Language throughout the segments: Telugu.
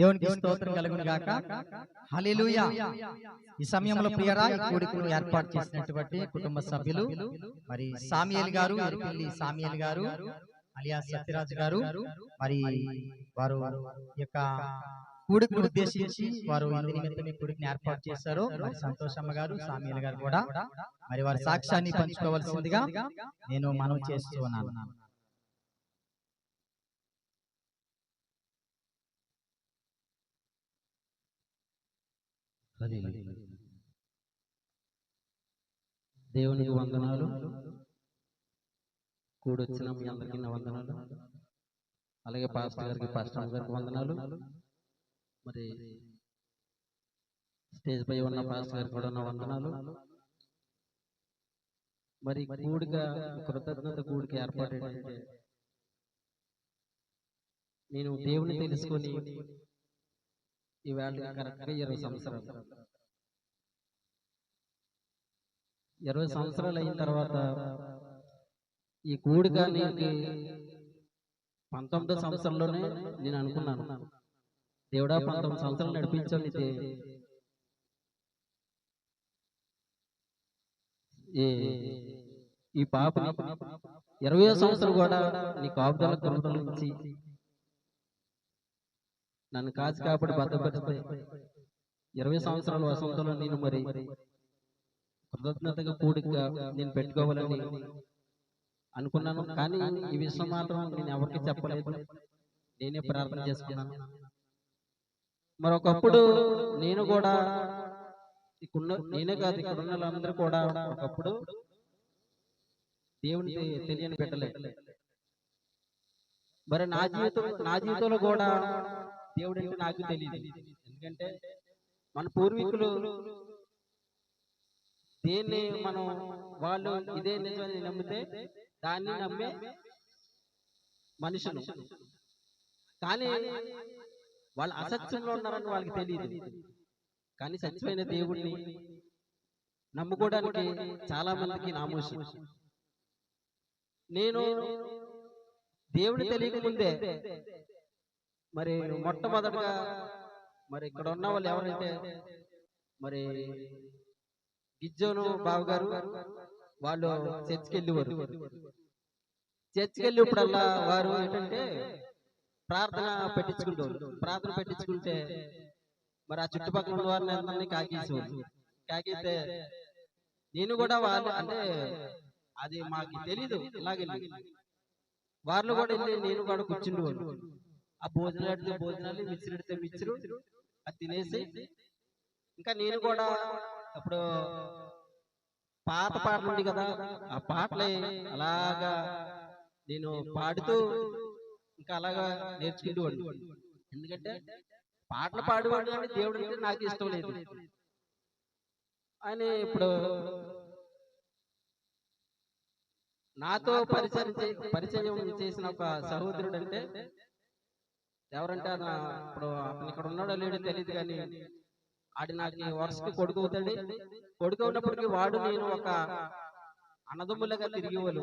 దేవునికి స్తోత్రం కలుగును గాక. హల్లెలూయా. ఈ సమయంలో ప్రియరా ఈ కూడికను ఏర్పాటు చేసినటువంటి కుటుంబ సభ్యులు మరి సామియల్ గారు సామియల్ గారు అలియా సత్యరాజు గారు మరి వారు యొక్క కూడికను ఉద్దేశించి వారు ఇందు నిమిత్తం ఈ కూడికని ఏర్పాటు చేశారు. మరి సంతోషమ్మ గారు సామియల్ గారు కూడా మరి వారి సాక్ష్యాన్ని పంచుకోవాల్సిందిగా నేను మనవి చేస్తూ ఉన్నాను. దేవునికి వందనాలు. కూడొచ్చిన మీ అందరికీ నా వందనాలు. అలాగే పాస్టర్ గారికి పాస్టర్ గారికి వందనాలు. మరి స్టేజ్ పై ఉన్న పాస్టర్ గారికి కూడా నా వందనాలు. మరి కూడిక కృతజ్ఞత కూడిక ఏర్పాటు నేను దేవుని తెలుసుకొని ఈవేళ కరెక్ట్గా ఇరవై సంవత్సరాలు. ఇరవై సంవత్సరాలు అయిన తర్వాత ఈ కూడిక నీకు పంతొమ్మిదో సంవత్సరంలోనే నేను అనుకున్నాను. దేవుడా పంతొమ్మిది సంవత్సరాలు నడిపించావు నీతే ఈ పాపని ఇరవై సంవత్సరం కూడా నీ కాపుదల నుంచి నన్ను కాచి కాపాడి భద్రపరిస్తే ఇరవై సంవత్సరాల వసంతంలో నేను మరి కృతజ్ఞతగా కూడిక నేను పెట్టుకోవాలని అనుకున్నాను. కానీ ఈ విషయం మాత్రం నేను ఎవరికి చెప్పలేదు. నేనే ప్రార్థన చేసుకున్నాను. మరి ఒకప్పుడు నేను కూడా ఇక్కడున్న నేనే కాదు ఇక్కడ ఉన్న వాళ్ళందరూ కూడా ఒకప్పుడు దేవుని తెలియని పెట్టలే మరి నా జీవితం నా జీవితంలో కూడా దేవుడు అంటే నాకు తెలియదు ఎందుకంటే మన పూర్వీకులు దేన్ని మనం వాళ్ళు ఇదే నిజమని నమ్మితే దాన్ని నమ్మే మనుషులు. కానీ వాళ్ళు అసత్యంలో ఉన్నారని వాళ్ళకి తెలియదు కానీ సత్యమైన దేవుణ్ణి నమ్ముకోవడానికి చాలా మందికి నామోషి. నేను దేవుని తెలియక ముందే మరి మొట్టమొదటగా మరి ఇక్కడ ఉన్న వాళ్ళు ఎవరైతే మరి గిజ్జోను బాబు గారు వాళ్ళు చర్చికి వెళ్ళేవారు చర్చికి వెళ్ళినప్పుడల్లా వారు ఏంటంటే ప్రార్థన పెట్టించుకుంటారు ప్రార్థన పెట్టించుకుంటే మరి ఆ చుట్టుపక్కల ఉన్న వారిని అందరినీ కాకేసేవారు కాకితే నేను కూడా వాళ్ళు అంటే అది మాకు తెలీదు. ఇలాగెళ్ళి వాళ్ళు కూడా వెళ్ళి నేను కూడా కూర్చుండేవాడు ఆ భోజనాలు అడితే భోజనాలు మిక్సర్ అడితే మిక్సరు అది తినేసి ఇంకా నేను కూడా అప్పుడు పాత పాటలు ఉంది కదా ఆ పాటలే అలాగా నేను పాడుతూ ఇంకా అలాగా నేర్చుకుంటూ ఎందుకంటే పాటలు పాడేవాడు కానీ దేవుడు అంటే నాకు ఇష్టం లేదు. అని ఇప్పుడు నాతో పరిచయం పరిచయం చేసిన ఒక సహోదరుడు అంటే ఎవరంటే అతను ఇప్పుడు అతను ఇక్కడ ఉన్నాడో లేడో తెలియదు కానీ ఆడి నాకు వరుసకి కొడుకు అవుతాడు. కొడుకు ఉన్నప్పటికీ వాడు నేను ఒక అన్నదమ్ములుగా తిరిగేవాళ్ళు.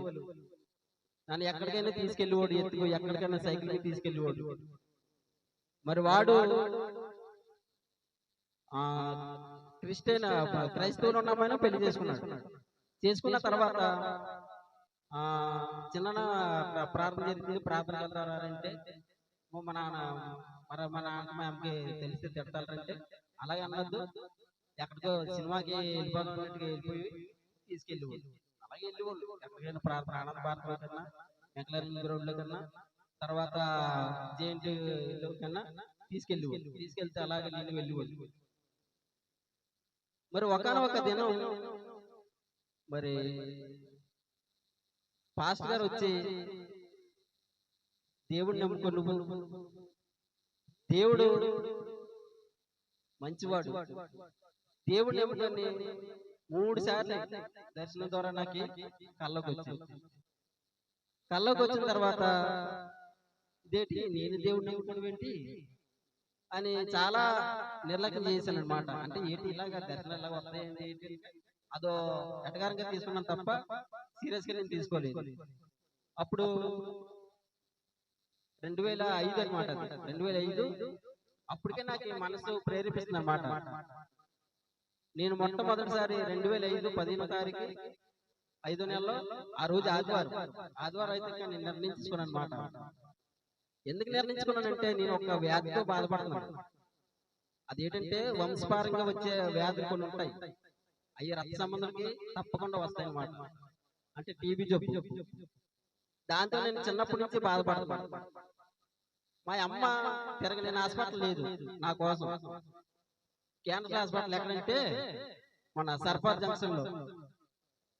నన్ను ఎక్కడికైనా తీసుకెళ్ళివాడు ఎత్తుకు ఎక్కడికైనా సైకిల్ తీసుకెళ్ళివాడు. మరి వాడు ఆ క్రిస్టియన్ క్రైస్తవులు ఉన్నమైనా పెళ్ళి చేసుకున్నాడు. చేసుకున్న తర్వాత ఆ చిన్న ప్రార్థన జరిగింది. ప్రార్థన అంటే మా నాన్న మరి మా నాన్న మా అమ్మకి తెలిస్తే తిట్టాలంటే అలాగే అన్నద్దు ఎక్కడికో సినిమాకి వెళ్ళిపోతున్నట్టుగా వెళ్ళిపోయి తీసుకెళ్ళి అలాగే వెళ్ళేవాళ్ళు. ఎక్కడికైనా ప్రార్థన భారత కన్నా మెక్లరింగ్ కన్నా తర్వాత జేఎన్టీ కన్నా తీసుకెళ్ళి తీసుకెళ్తే అలాగే నేను వెళ్ళేవాళ్ళు. మరి ఒకనొక దినం మరి పాస్ట్ గారు వచ్చి దేవుడిని నమ్ముకో నువ్వు. దేవుడు మంచివాడు. దేవుడు నమ్ముకొని మూడు సార్లు దర్శనం ద్వారా నాకు కళ్ళకు వచ్చింది కళ్ళకు వచ్చిన తర్వాత ఇదేంటి? నేను దేవుడిని నమ్ముకోవడం ఏంటి? అని చాలా నిర్లక్ష్యం చేశాను అనమాట అంటే ఏంటి ఇలాగా దర్శనం ఇలాగ వస్తాయండి ఏంటి? అదో ఎటగారంగా తీసుకున్నాను తప్ప సీరియస్గా నేను తీసుకోలేదు. అప్పుడు రెండు వేల ఐదు అనమాట రెండు వేల ఐదు. అప్పటికే నాకు మనసు ప్రేరేపిస్తుంది అనమాట నేను మొట్టమొదటిసారి రెండు వేల ఐదు పదిహేనో తారీఖు ఐదో నెలలో ఆ రోజు ఆదివారం. ఆదివారం అయితే నేను నిర్ణయించుకున్నాను అనమాట ఎందుకు నిర్ణయించుకున్నానంటే నేను ఒక వ్యాధితో బాధపడుతున్నాను. అదేంటంటే వంశపారంగా వచ్చే వ్యాధులు కొన్ని ఉంటాయి. అవి రక్త సంబంధాలకి తప్పకుండా వస్తాయి అన్నమాట అంటే టీబీ జబ్బు. దాంతో నేను చిన్నప్పటి నుంచి బాధపడతాను మా అమ్మ తిరగలేని హాస్పిటల్ లేదు నా కోసం. క్యాన్సర్ హాస్పిటల్ ఎక్కడంటే మన సర్ఫర్ జంక్షన్లో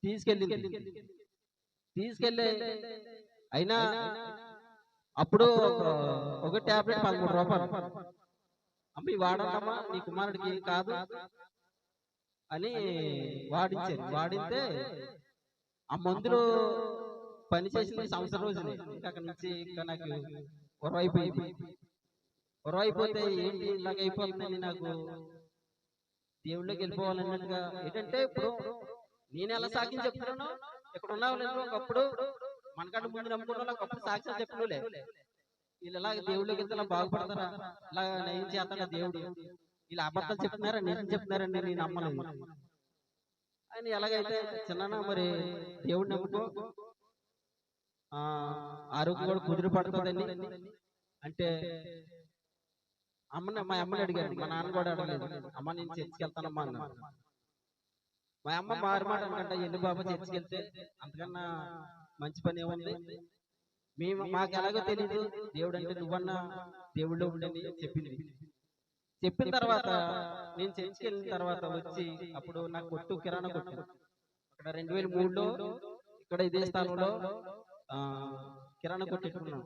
తీసుకెళ్ళింది. తీసుకెళ్ళి అయినా అప్పుడు ఒక- టాబ్లెట్ పదమూడు రూపాయలు. అమ్మ ఈ వాడాలమ్మా నీ కుమారుడికి ఏం కాదు అని వాడించారు. వాడితే ఆ మందులు పనిచేసింది సంవత్సరం రోజులు. అక్కడి నుంచి ఇంకా నాకు ఉరవైపోయింది కొరవైపోతే ఏంటి ఇలాగ అయిపోతుందని నాకు దేవుళ్ళకి వెళ్ళిపోవాలన్నట్టుగా ఏంటంటే ఇప్పుడు నేను ఎలా సాక్ష్యం చెప్తున్నాను ఇక్కడ ఉన్న వాళ్ళు ఒకప్పుడు మనకంటే ముందు నమ్ముకున్న వాళ్ళు ఒకప్పుడు సాక్ష్యం చెప్పనులే వీళ్ళు ఇలాగ దేవుళ్ళకి వెళ్తే బాగుపడతారా? ఇలా నయం చేస్తారా దేవుడు? వీళ్ళు అబద్ధాలు చెప్తున్నారా? నేను చెప్తున్నారండి నేను నమ్మలేదు ఆయన ఎలాగైతే చిన్న మరి దేవుడు నమ్ముకో ఆరోగ్యం కూడా కుదిరి పడుతుందని అంటే అమ్మని మా అమ్మని అడిగారు. మా నాన్న కూడా అడగలేదు అమ్మ నేను చర్చికి వెళ్తానమ్మా మా అమ్మ మారు మాట అనుకుంటా ఎన్ని బాబా చర్చికి వెళ్తే అంతకన్నా మంచి పని ఏముంది? మేము మాకు ఎలాగో తెలియదు దేవుడు అంటే నువ్వన్నా దేవుళ్ళు ఉండని చెప్పింది. చెప్పిన తర్వాత నేను చర్చికి వెళ్ళిన తర్వాత వచ్చి అప్పుడు నాకు కొట్టు కిరాణా కొట్టు. అక్కడ రెండు వేల మూడులో ఇక్కడ ఇదే స్థానంలో కిరాణా కొట్టేట్టుకున్నాను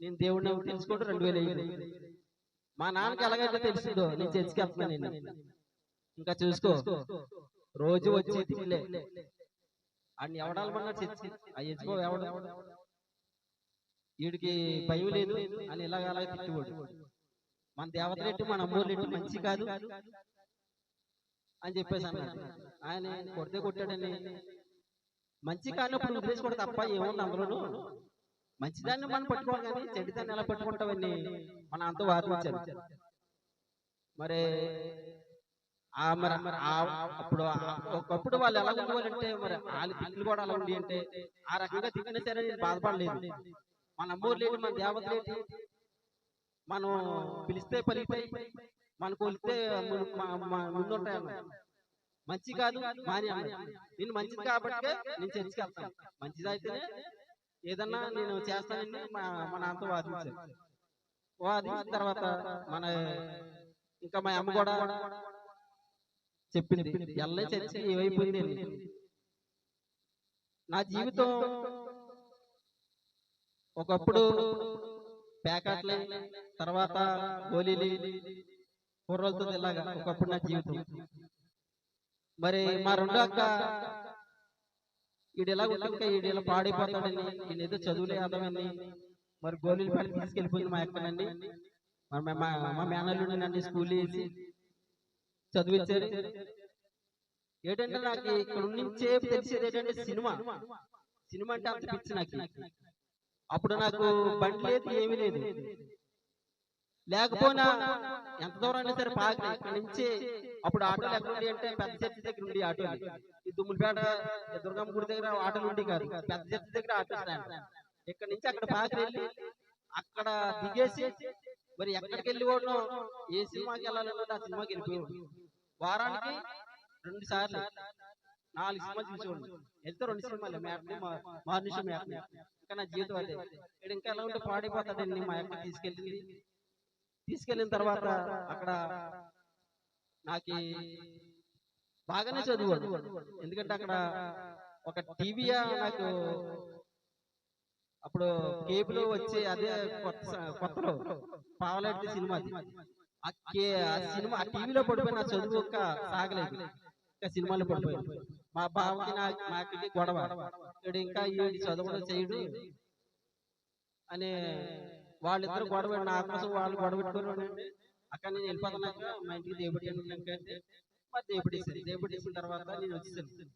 నేను దేవుడిని తెలుసుకోవడం రెండు వేల ఐదు మా నాన్నకి ఎలాగైతే తెలిసిందో నేను చర్చికి వెళ్తున్నాను నేను ఇంకా చూసుకో రోజు వచ్చి తిరిగిలే ఆడిని ఎవడాలమన్నా చర్చి ఆ ఎచ్చుకో ఎవడు? వీడికి భయం లేదు. అని ఇలాగ అలాగే తిట్టుకోడు మన దేవతలెట్టి మన అమ్మోళ్ళెట్టి మంచి కాదు అని చెప్పేసి అన్నాడు. ఆయన కొడితే కొట్టాడని. మంచి కానప్పుడు వదిలేసి కూడా తప్ప ఏముంది అందులోను? మంచిదాన్ని మనం పట్టుకోవాలి కానీ చెడుదాన్ని ఎలా పట్టుకుంటామని మన అంత వాదించారు మరి ఆ మరి ఆ- అప్పుడు ఒకప్పుడు వాళ్ళు ఎలా ఉండేవాళ్ళంటే మరి వాళ్ళ తిట్లు కూడా అలా ఉండి అంటే ఆ రకంగా తిట్టినా సరే నేను బాధపడలేదు. మన అమ్మోరు లేని మన దేవత లేని మనం పిలిస్తే పలికితే మన కొలిస్తే ము- మా- మా- ముందుంటాయి మంచి కాదు మాని నేను మంచిది కాబట్టి నేను చర్చికి వెళ్తాను మంచిది అయితేనే ఏదన్నా నేను చేస్తానని మా మా నాన్నతో వాదించారు వాదించిన. తర్వాత మన ఇంకా మా అమ్మ కూడా చెప్పింది. ఎల్ల చర్చి ఏమైపోయింది. నా జీవితం ఒకప్పుడు ప్యాకెట్లే తర్వాత గోళీలు కుర్రలతో ఇలాగా ఒకప్పుడు నా జీవితం. మరి మా రెండో అక్క ఈడు ఎలా ఉంటాక ఈడు ఇలా పాడైపోతాడని ఈయన ఏదో చదువులే ఆదామని మరి గోళీలు పడి తీసుకెళ్ళిపోయింది మా అక్కనండి. మరి మా- మా మా మేనల్లుండి నన్ను స్కూల్ వేసి చదివించారు ఏంటంటే నాకు ఇక్కడ నుంచే తెలిసేది ఏంటంటే సినిమా. సినిమా అంటే అంత పిచ్చి నాకు. అప్పుడు నాకు బండి లేదు ఏమీ లేదు. లేకపోయినా ఎంత దూరం అయినా సరే పాకి ఇక్కడ నుంచి అప్పుడు ఆటోలు ఎక్కడ ఉండి అంటే పెద్ద చర్చి దగ్గర ఉండి ఆటోలు ఈ దుమ్ములపేట దుర్గమ్మ గుడి దగ్గర ఆటోలు ఉండి కాదు. పెద్ద చర్చి దగ్గర ఆటో స్టాండ్. ఇక్కడ నుంచి అక్కడ పాకి వెళ్ళి అక్కడ దిగేసి మరి ఎక్కడికి వెళ్ళి కూడా ఏ సినిమాకి వెళ్ళాలన్నది ఆ సినిమాకి వెళ్ళిపోయాడు వారానికి రెండు సార్లు నాలుగు సినిమాలు చూసేవాడు వెళ్తే రెండు సినిమాలు మ్యాట్ని మార్నిషం మేడం ఇంకా నా జీవితం అదే. ఇక్కడ ఇంకా ఎలా ఉంటే పాడైపోతాడండి మా అక్క తీసుకెళ్ళింది. తీసుకెళ్ళిన తర్వాత అక్కడ నాకు బాగానే చదువాడు. ఎందుకంటే అక్కడ ఒక టీవీ నాకు అప్పుడు కేబుల్ వచ్చి అదే కొత్త కొత్తలో పావలాంటి సినిమా. ఆ సినిమా ఆ టీవీలో పడిపోయిన నా చదువు ఒక్క సాగలేదు. ఇంకా సినిమాలో పడిపోయింది మా బావకి నా నాకు గొడవ. ఇంకా ఈ చదువులో చేయడు. అనే వాళ్ళిద్దరు గొడవ నా కోసం వాళ్ళు గొడవ పెట్టుకుని అక్కడ నేను వెళ్ళిపోతున్నాక మా ఇంటికి దేవటి అంటే మరి ఇచ్చిన తర్వాత నేను వచ్చేసాను.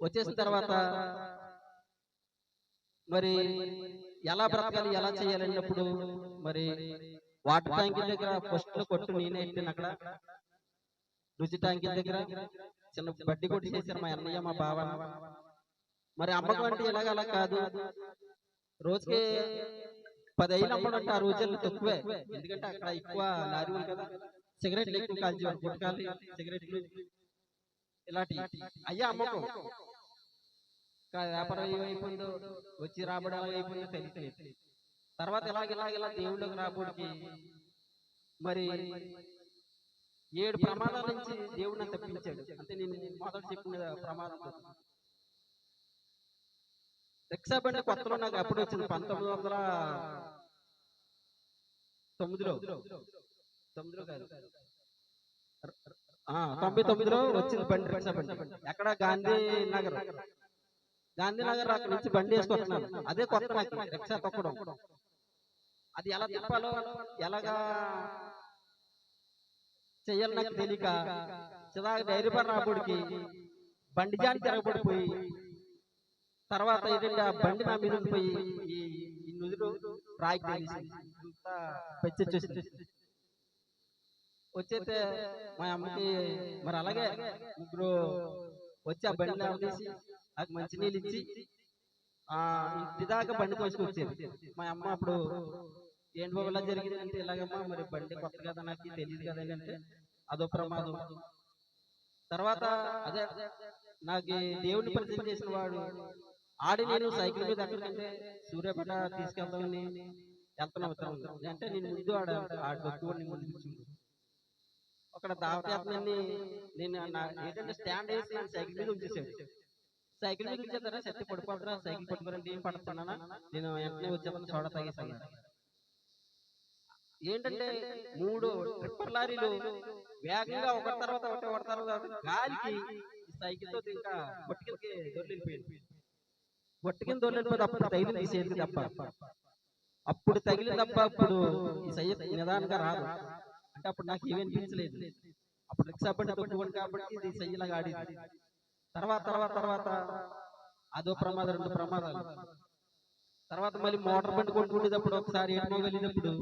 వచ్చేసిన తర్వాత మరి ఎలా బ్రతకాలి ఎలా చేయాలి అన్నప్పుడు మరి వాటర్ ట్యాంక్ దగ్గర ఫస్ట్ కొట్టు నేనే ఎట్టాను అక్కడ. రుచి ట్యాంక్ దగ్గర చిన్న బడ్డీ కొట్టి చేశారు మా అన్నయ్య మా బావ మరి అమ్మకం అంటే ఇలాగ అలా కాదు. రోజుకి పది అయిన అమ్మడంటే ఆ రోజుల్లో తక్కువే. ఎందుకంటే అక్కడ ఎక్కువ లారీ ఉంది కదా. సిగరెట్లు ఎక్కువ కాల్చేవారు గుట్కాలి సిగరెట్లు ఇలాంటి అయ్యా అమ్మకం. వ్యాపారం ఏమైపోయిందో? వచ్చి రాబడి అయిపోయిందో తెలియట్లేదు. తర్వాత ఇలాగ ఇలాగ ఇలా దేవుళ్ళకి రాబడికి? మరి ఏడు ప్రమాదాల నుంచి దేవుడు నన్ను తప్పించాడు. అంటే నేను మొదట చెప్పిన ప్రమాదం రిక్షా బండి కొత్తలో నాకు అప్పుడు వచ్చింది. పంతొమ్మిది వందల తొమ్మిదిలో. తొమ్మిదిలో కాదు. ఆ, తొంభై తొమ్మిదిలో వచ్చింది బండి రిక్షా బండి. ఎక్కడ? గాంధీ నగర్. గాంధీ నగర్ అక్కడ నుంచి బండి వేసుకొస్తున్నాను. అదే కొత్త నాకు రిక్షా తొక్కడం. అది ఎలా తిప్పాలో ఎలాగా చెయ్యాలి నాకు తెలియక చిరాకు పర్ రాబడికి బండి జాని తిరగబడిపోయి తర్వాత ఏంటంటే ఆ బండి నా మీద పోయి ఈ నుదురు రాయి. అంతా వచ్చేస్తే మా అమ్మకి మరి అలాగే ముగ్గురు వచ్చి ఆ బండి తీసి నాకు మంచి నీళ్ళు ఇచ్చి ఆ ఇంటి దాకా బండి తీసుకొచ్చేది మా అమ్మ అప్పుడు ఏంటి బాబు ఇలా జరిగింది అంటే ఇలాగమ్మా మరి బండి కొత్త కదా నాకు తెలియదు కదా అంటే అదో ప్రమాదం. తర్వాత అదే నాకు దేవుడిని పరిచయం చేసిన వాడు ఆడి నేను సైకిల్ మీద ఎక్కడికంటే సూర్యాపేట తీసుకెళ్తామని వెళ్తున్నాం ఉత్తరం అంటే నేను ముందు ఆడ ఆడ దొక్కుని ముందు కూర్చుండు అక్కడ దావతని నేను ఏంటంటే స్టాండ్ వేసి నన్ను సైకిల్ మీద ఉంచేసాడు సైకిల్ మీద ఉంచేస్తారా సత్తి పడిపోతారా? సైకిల్ పట్టుకోరండి ఏం పడుతున్నానా నేను వెంటనే వచ్చేస్తాను సోడా తాగేసాను ఏంటంటే మూడు ట్రిప్పర్ లారీలు వేగంగా ఒక తర్వాత ఒకటి ఒక తర్వాత ఒకటి గాలికి సైకిల్తో ఇంకా గొట్టుకిందకి దొరికిపోయింది. గొట్టుకింద దొరికిపోతే అప్పుడు తగిలి తీసేది తప్ప. అప్పుడు తగిలి తప్ప అప్పుడు ఈ సై నిదానంగా రాదు. అంటే అప్పుడు నాకు ఏమీ అనిపించలేదు అప్పుడు రిక్షా బండి తొక్కుకోండి కాబట్టి ఇది సయ్యలాగా ఆడింది. తర్వాత తర్వాత తర్వాత అదో ప్రమాదం రెండు ప్రమాదాలు. తర్వాత మళ్ళీ మోటార్ బండి కొనుక్కునేటప్పుడు ఒకసారి ఏమో వెళ్ళినప్పుడు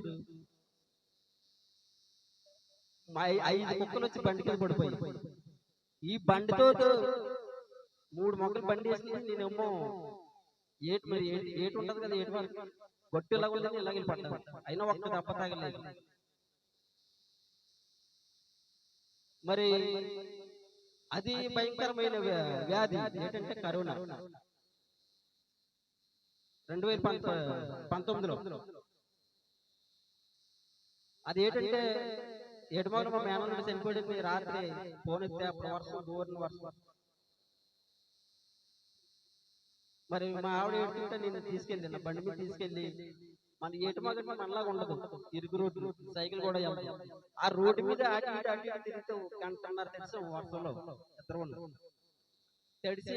మా ఐదు కుక్కలు వచ్చి బండి కింద పడిపోయి ఈ బండితో మూడు మొక్కలు బండి వేసి నేనేమో ఏటు మరి ఏటు- ఏటు ఉంటది కదా ఏటు వరకు? గొట్టు ఇలాగ ఉందని ఇలాగే పడ్డాను అయినా ఒక్క దెబ్బ తాగలేదు. మరి అది భయంకరమైన వ్యా- వ్యాధి. ఏంటంటే కరోనా. రెండు వేల పంత పంతొమ్మిదిలో. అది ఏంటంటే ఎడమగల మా చనిపోయింది రాత్రి ఫోన్ ఎత్తే అప్పుడు వర్షం దూరం వర్షం. మరి మా ఆవిడ ఏంటంటే నేను తీసుకెళ్ళి నా బండి మీద తీసుకెళ్ళి మన ఏటుమగ మనలాగా ఉండదు. ఇరుగు రోడ్డు సైకిల్ కూడా ఆ రోడ్డు మీద అటు ఇటు అటు ఇటు తిరిగితే గంటన్నర తెలిసాం వర్షంలో ఇద్దరు ఉన్నాం తడిసి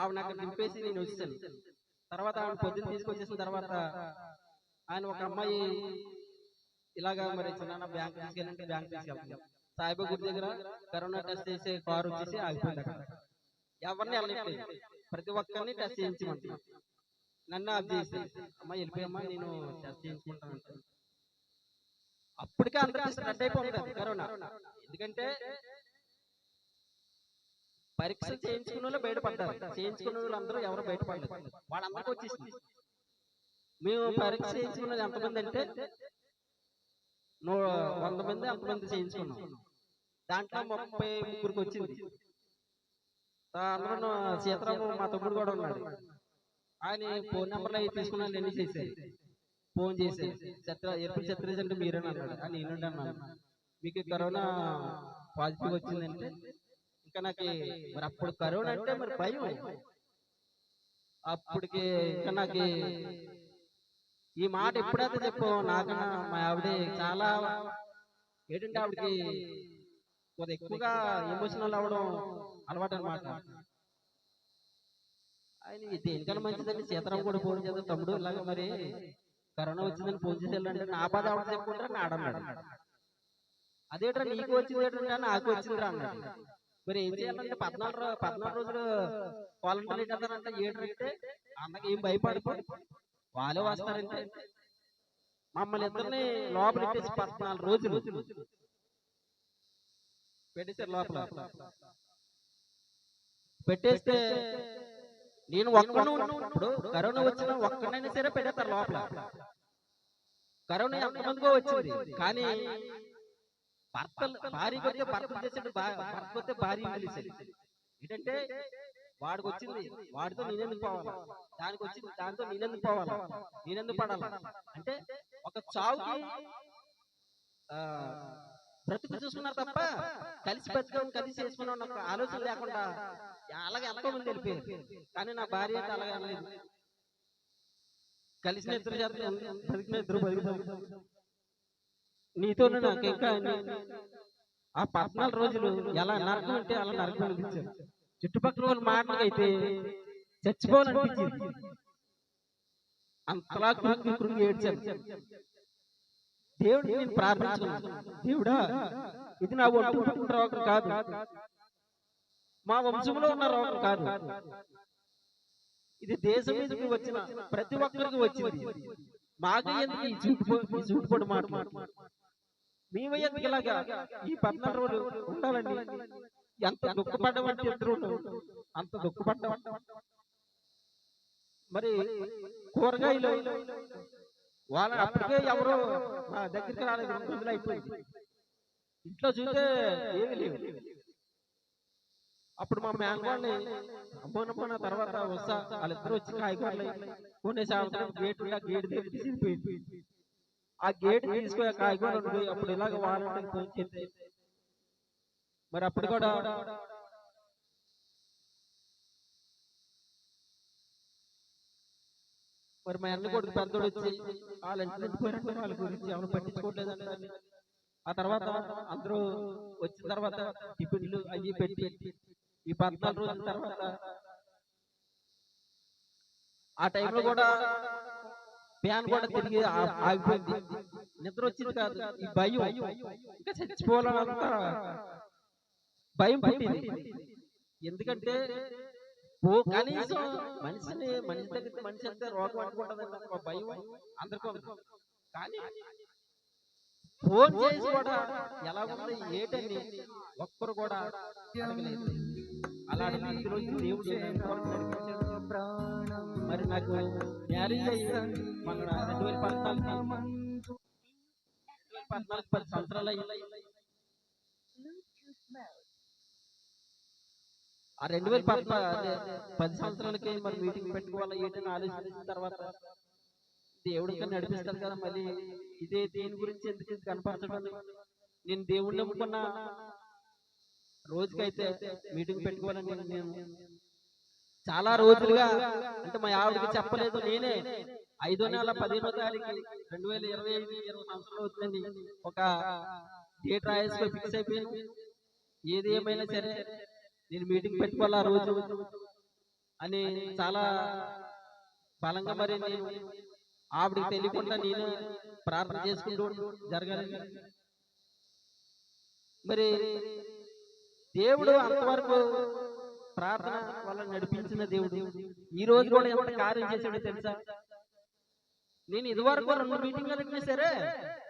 ఆవిడ అక్కడ దింపేసి నేను వచ్చాను తర్వాత ఆవిడ పొద్దున్న తీసుకొచ్చేసిన తర్వాత ఆయన ఒక అమ్మాయి ఇలాగా మరి చిన్న బ్యాంక్ తీసుకెళ్ళంటే బ్యాంక్ తీసుకెళ్తాం సాయిబాబా గుడి దగ్గర కరోనా టెస్ట్ చేసే కారు వచ్చేసి ఆగిపోయింది అక్కడ ఎవరిని వెళ్ళట్లేదు. ప్రతి ఒక్కరిని టెస్ట్ చేయించమంటున్నాం నన్ను ఆఫ్ చేసి అమ్మ వెళ్ళిపోయమ్మా నేను టెస్ట్ చేయించుకుంటాను అంటాను. అప్పటికే అందరికీ స్ప్రెడ్ అయిపోతుంది కరోనా. ఎందుకంటే పరీక్షలు చేయించుకున్న వాళ్ళు బయటపడ్డారు చేయించుకున్న వాళ్ళు అందరూ ఎవరు బయటపడలేదు వాళ్ళందరికీ వచ్చేసింది. మేము పరీక్ష చేయించుకున్నది ఎంతమంది అంటే వంద మంది అంతమంది చేయించుకున్నాం. దాంట్లో ముప్పై ముగ్గురికి వచ్చింది. అందులో సీతారాము మా తమ్ముడు కూడా ఉన్నాడు. ఆయన ఫోన్ నెంబర్లు అవి తీసుకున్న ఎన్ని చేశారు ఫోన్ చేసి చిత్ర ఎప్పుడు చిత్రజ్ అంటే మీరేనా అన్నాడు అని నేనుండి అన్నాను. మీకు కరోనా పాజిటివ్ వచ్చిందంటే ఇంకా నాకు మరి అప్పుడు కరోనా అంటే మరి భయం. అప్పటికి ఇంకా నాకు ఈ మాట ఎప్పుడైతే చెప్పు నాకన్నా మా ఆవిడ చాలా ఏంటంటే ఆవిడకి కొద్దిగా ఎక్కువగా ఎమోషనల్ అవ్వడం అలవాటు అనమాట ఆయన దేనికన్నా మంచిదండి సీతారాం కూడా ఫోన్ చేద్దాం తమ్ముడు ఇలాగ మరి. కరోనా వచ్చిందని ఫోన్ చేసి వెళ్ళంటే నా బాధ ఆవిడ చెప్పుకుంటారా? నాడన్నాడు. అదేట్రా నీకు వచ్చింది ఏంటంటే నాకు వచ్చిందిరా అన్నాడు. మరి ఏం చేయాలంటే పద్నాలుగు పద్నాలుగు రోజులు క్వాలంటైన్ ఏడు అంటే అన్నకి ఏం భయపడిపో వాళ్ళే వస్తారంటే మమ్మల్ని ఇద్దరిని లోపల పద్నాలుగు రోజులు. పెట్టేశారు లోపల. పెట్టేస్తే నేను ఒక్కను ఇప్పుడు కరోనా వచ్చిన ఒక్కనైనా సరే పెడతారు లోపల. కరోనా ఎంతమందికో వచ్చింది. కానీ భర్తలు భర్త చేసాడు వదిలేసాడు ఏంటంటే వాడికి వచ్చింది. వాడితో నేనెందుకు పోవాలి? దానికి వచ్చింది. దాంతో నేనెందుకు పోవాలి? నేనెందుకు పడాలి? అంటే ఒక చావుకి బ్రతుకు చూసుకున్నారు తప్ప కలిసి బతుకం కలిసి చేసుకున్నాం ఒక ఆలోచన లేకుండా అలాగే ఎంతో మంది వెళ్ళిపోయారు. కానీ నా భార్య అయితే అలాగే అనలేదు. కలిసిన ఇద్దరు చేత బతికిన ఇద్దరు నీతో నాకు ఇంకా ఆ పద్నాలుగు రోజులు ఎలా నరకం అంటే అలా నరకం అనిపించారు. చుట్టుపక్కల వాళ్ళు మాటలైతే చచ్చిపోవాలనిపించింది. అంతలా కృంగి కృంగి దేవుడు నేను ప్రార్థించుకున్నాను దేవుడా ఇది నా ఒంటి పుట్టిన రోగం కాదు. మా వంశంలో ఉన్న రోగం కాదు. ఇది దేశం మీదకి వచ్చిన ప్రతి ఒక్కరికి వచ్చింది. మాకు ఈ చూపు ఈ మాట? మీ ఎందుకు ఇలాగా ఈ పద్నాలుగు రోజులు ఉండాలండి? ఎంత దుఃఖపడ్డమంటే ఇద్దరు అంత దుఃఖపడ్డాం. మరి కూరగాయలు వాళ్ళ అప్పటికే ఎవరు మా దగ్గరికి రాలేదు రెండు రోజులు అయిపోయింది. ఇంట్లో చూస్తే ఏమీ లేవు. అప్పుడు మా మేనవాళ్ళని అమ్మోనమ్మన తర్వాత వస్తా వాళ్ళిద్దరు వచ్చి కాయగూరలు కొనే సంవత్సరం గేట్ గేట్ దగ్గర తీసిపోయింది ఆ గేట్ తీసుకుని కాయగూరలు అప్పుడు ఇలాగ వాళ్ళకి పోయింది. మరి అప్పుడు కూడా మరి మా అన్న కొడుకు పెద్దోడు వచ్చి వాళ్ళ ఇంటి నుండి పోయినట్టు వాళ్ళ గురించి ఎవరు పట్టించుకోవట్లేదంటే దాన్ని. ఆ తర్వాత అందరూ వచ్చిన తర్వాత టిఫిన్లు అవి పెట్టి ఈ పద్నాలుగు రోజుల తర్వాత ఆ టైంలో కూడా ఫ్యాన్ కూడా తిరిగి ఆగిపోయింది. నిద్ర వచ్చింది కాదు ఈ భయం. ఇంకా చచ్చిపోవాలన్నంత భయం పుట్టింది. ఎందుకంటే కనీసం మనిషిని మనిషి దగ్గర మనిషి అంతే రోగం అంటుకుంటుందని ఒక భయం అందరికీ కానీ ఫోన్ చేసి కూడా ఎలా ఉంది ఏంటని ఒక్కరు కూడా అడగలేదు. అలాంటి స్థితిలో దేవుడు. మరి నాకు మ్యారేజ్ అయ్యి మన రెండు వేల పద్నాలుగు పద్నాలుగు పది సంవత్సరాలు అయ్యింది. ఆ రెండు వేల పద్నాలుగు పది సంవత్సరాలకి మరి మీటింగ్ పెట్టుకోవాలా ఏంటని ఆలోచించిన తర్వాత దేవుడు ఇంకా నడిపిస్తారు కదా మళ్ళీ. ఇదే దేని గురించి ఎందుకు ఇది కనపరచడం నేను దేవుడిని నమ్ముకున్న. రోజుకైతే మీటింగ్ పెట్టుకోవాలని నేను చాలా రోజులుగా అంటే మా ఆవిడకి చెప్పలేదు నేనే. ఐదో నెల పదిహేనో తారీఖు రెండు వేల ఇరవై ఐదు ఇరవై సంవత్సరాలు అవుతుందని ఒక డేట్ రాయేసుకొని ఫిక్స్ అయిపోయింది ఏది ఏమైనా సరే నేను మీటింగ్ పెట్టుకోవాలి ఆ రోజు? అని చాలా బలంగా మరి నేను ఆవిడకి తెలియకుండా నేను ప్రార్థన చేసుకుంటూ జరగాలి. మరి దేవుడు అంతవరకు ప్రార్థన వల్ల నడిపించిన దేవుడు. ఈ రోజు కూడా ఎంత కార్యం చేశాడో తెలుసా? నేను ఇదివరకు రెండు మీటింగ్లు పెట్టినా సరే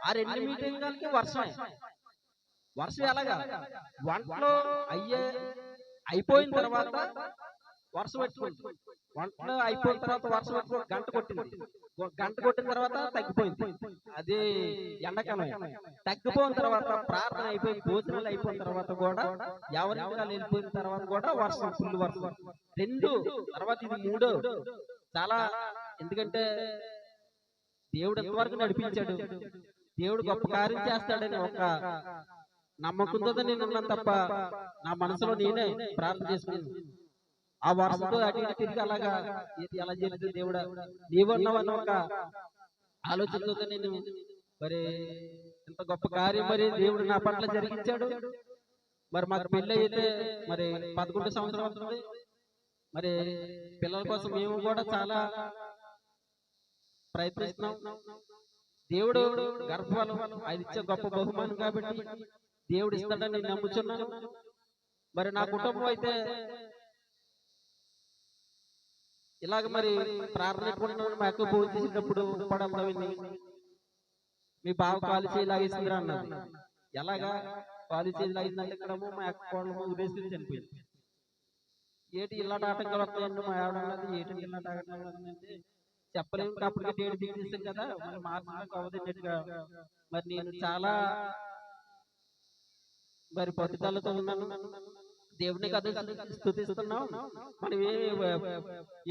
ఆ రెండు మీటింగ్లకి వర్షం వర్షం ఎలాగా వంటలో అయ్యే అయిపోయిన తర్వాత వర్షం పెట్టుకుంది. వంటలో అయిపోయిన తర్వాత వర్షం వచ్చి ఒక గంట కొట్టింది. గంట కొట్టిన తర్వాత తగ్గిపోయింది. అది ఎండాకాలం తగ్గిపోయిన తర్వాత ప్రార్థన అయిపోయి భోజనాలు అయిపోయిన తర్వాత కూడా ఎవరి వాళ్ళు వెళ్ళిపోయిన తర్వాత కూడా వర్షం ఫుల్ వర్షం రెండు తర్వాత ఇది మూడో. చాలా ఎందుకంటే దేవుడు ఎంతవరకు నడిపించాడు? దేవుడు గొప్ప కార్యం చేస్తాడని ఒక నమ్మకంతో నేను ఉన్నాను తప్ప నా మనసులో నేనే ప్రార్థన చేసుకున్నాను ఆ వర్షంతో అటు ఇటు తిరిగి అలాగా ఎలా చేయలేదు దేవుడా నీవున్నావన్న ఒక ఆలోచనతో నేను మరి ఇంత గొప్ప కార్యం మరి దేవుడు నా పట్ల జరిగించాడు. మరి మాకు పెళ్ళి అయితే మరి పదకొండు సంవత్సరం అవుతుంది. మరి పిల్లల కోసం మేము కూడా చాలా ప్రయత్నిస్తున్నాం. దేవుడు గర్భఫలం ఆయన ఇచ్చే గొప్ప బహుమానం కాబట్టి దేవుడు ఇస్తాడని నేను నమ్ముచున్నాను. మరి నా కుటుంబం అయితే ఇలాగ మరి ప్రార్థన ఎప్పుడు మాకు భోజనం చేసేటప్పుడు పడవని మీ బావ పాలసీ లాగేసిందిరా అన్నారు ఎలాగా? పాలసీ లాగిందంటే ఇక్కడ మా అక్క కోడలు ఉద్దేశించి చనిపోయింది. ఏటి ఇలాంటి ఆటంకాలు వస్తాయండి మా ఆవిడ అన్నది ఏటి ఇలాంటి ఆటంకాలు వస్తాయంటే చెప్పలేము అప్పటికే డేట్ చేసాం కదా. మరి మార్చడానికి అవదన్నట్టుగా మరి నేను చాలా మరి పట్టుదలతో ఉన్నాను. దేవుని కదా స్థుతిస్తున్నాం మనం ఏ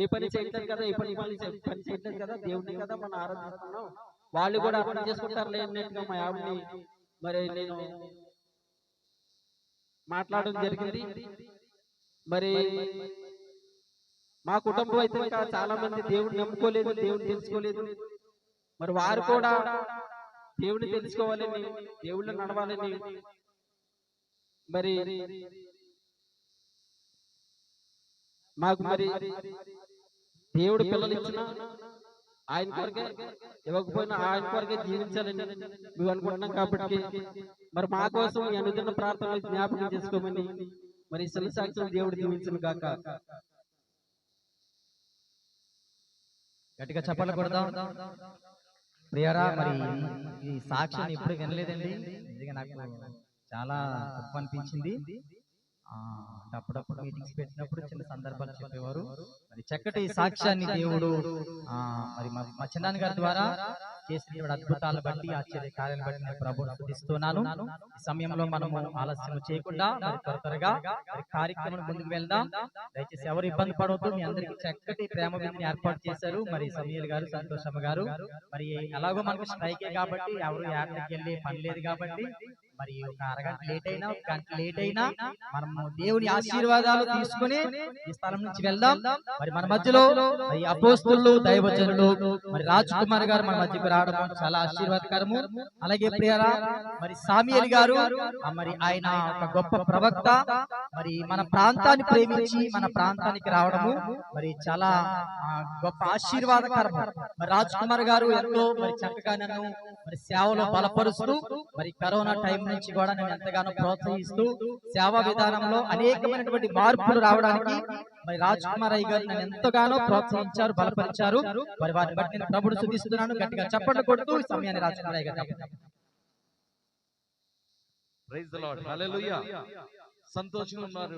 ఏ పని చేయట్లేదు కదా ఏ పని పని చేయట్లేదు కదా దేవుని కదా మనం ఆరాధిస్తున్నాం. వాళ్ళు కూడా అర్థం చేసుకుంటారు లేనట్టుగా మా ఆవిడని మరి నేను మాట్లాడడం జరిగింది. మరి మా కుటుంబం అయితే ఇంకా చాలా మంది దేవుడిని నమ్ముకోలేదు దేవుడిని తెలుసుకోలేదు. మరి వారు కూడా దేవుడిని తెలుసుకోవాలని దేవుడిని నడవాలని మరి మాకు మరి దేవుడు పిల్లలు ఇచ్చిన ఆయన కొరకే ఇవ్వకపోయినా ఆయన కొరకే జీవించాలని మేము అనుకుంటున్నాం కాబట్టి మరి మా కోసం అనుదిన ప్రార్థనలు జ్ఞాపకం చేసుకోమని మరి శిల సాక్ష్యం దేవుడు దీవించను గాక. గట్టిగా చెప్పలు కొడదాం. ప్రియరా మరి ఈ సాక్ష్యం ఎప్పుడు వినలేదండి? నిజంగా నాకు చాలా తప్పు అనిపించింది అప్పుడప్పుడు మీటింగ్స్ పెట్టినప్పుడు చిన్న సందర్భాలు చెప్పేవారు. మరి చక్కటి సాక్ష్యాన్ని దేవుడు ఆ మరి మా చిన్నాన్న గారి ద్వారా చేసిన అద్భుతాలను బట్టి ఆశ్చర్య కార్యాలను బట్టి నేను ఈ సమయంలో మనము ఆలస్యం చేయకుండా మరి త్వర త్వరగా కార్యక్రమం ముందుకు వెళ్దాం. దయచేసి ఎవరు ఇబ్బంది పడవద్దు. మీ అందరికి చక్కటి ప్రేమ విందుని ఏర్పాటు చేశారు. మరి సమీల్ గారు సంతోషమ్మ గారు. మరి ఎలాగో మనకు స్ట్రైకే కాబట్టి ఎవరు యాత్రకి వెళ్ళే పని లేదు కాబట్టి మరి ఒక అరగంట లేట్ అయినా ఒక గంట లేట్ అయినా మనము దేవుని ఆశీర్వాదాలు తీసుకుని ఈ స్థలం నుంచి వెళ్దాం. మరి మన మధ్యలో అపోస్తులు దైవజనులు మరి రాజ్ కుమార్ గారు మన మధ్యకు రావడం చాలా ఆశీర్వాదకరము. అలాగే ప్రియరా మరి సామియల్ గారు మరి ఆయన ఒక గొప్ప ప్రవక్త మరి మన ప్రాంతాన్ని ప్రేమించి మన ప్రాంతానికి రావడము మరి చాలా గొప్ప ఆశీర్వాదకరము. మరి రాజ్ కుమార్ గారు ఎంతో మరి చక్కగా నన్ను మరి సేవలో బలపరుస్తూ మరి కరోనా టైం నుంచి కూడా నేను ఎంతగానో ప్రోత్సహిస్తూ సేవా విధానంలో అనేకమైనటువంటి మార్పులు రావడానికి మరి రాజ్ కుమార్ అయ్య గారు నన్ను ఎంతగానో ప్రోత్సహించారు బలపరిచారు. మరి వారిని బట్టి నేను ప్రభుడు శుద్ధిస్తున్నాను గట్టిగా చప్పట్లు కొడుతూ ఈ సమయాన్ని రాజ్ కుమార్ అయ్య గారు. చెప్పండి. Praise the lord. హల్లెలూయా సంతోషంగా ఉన్నారు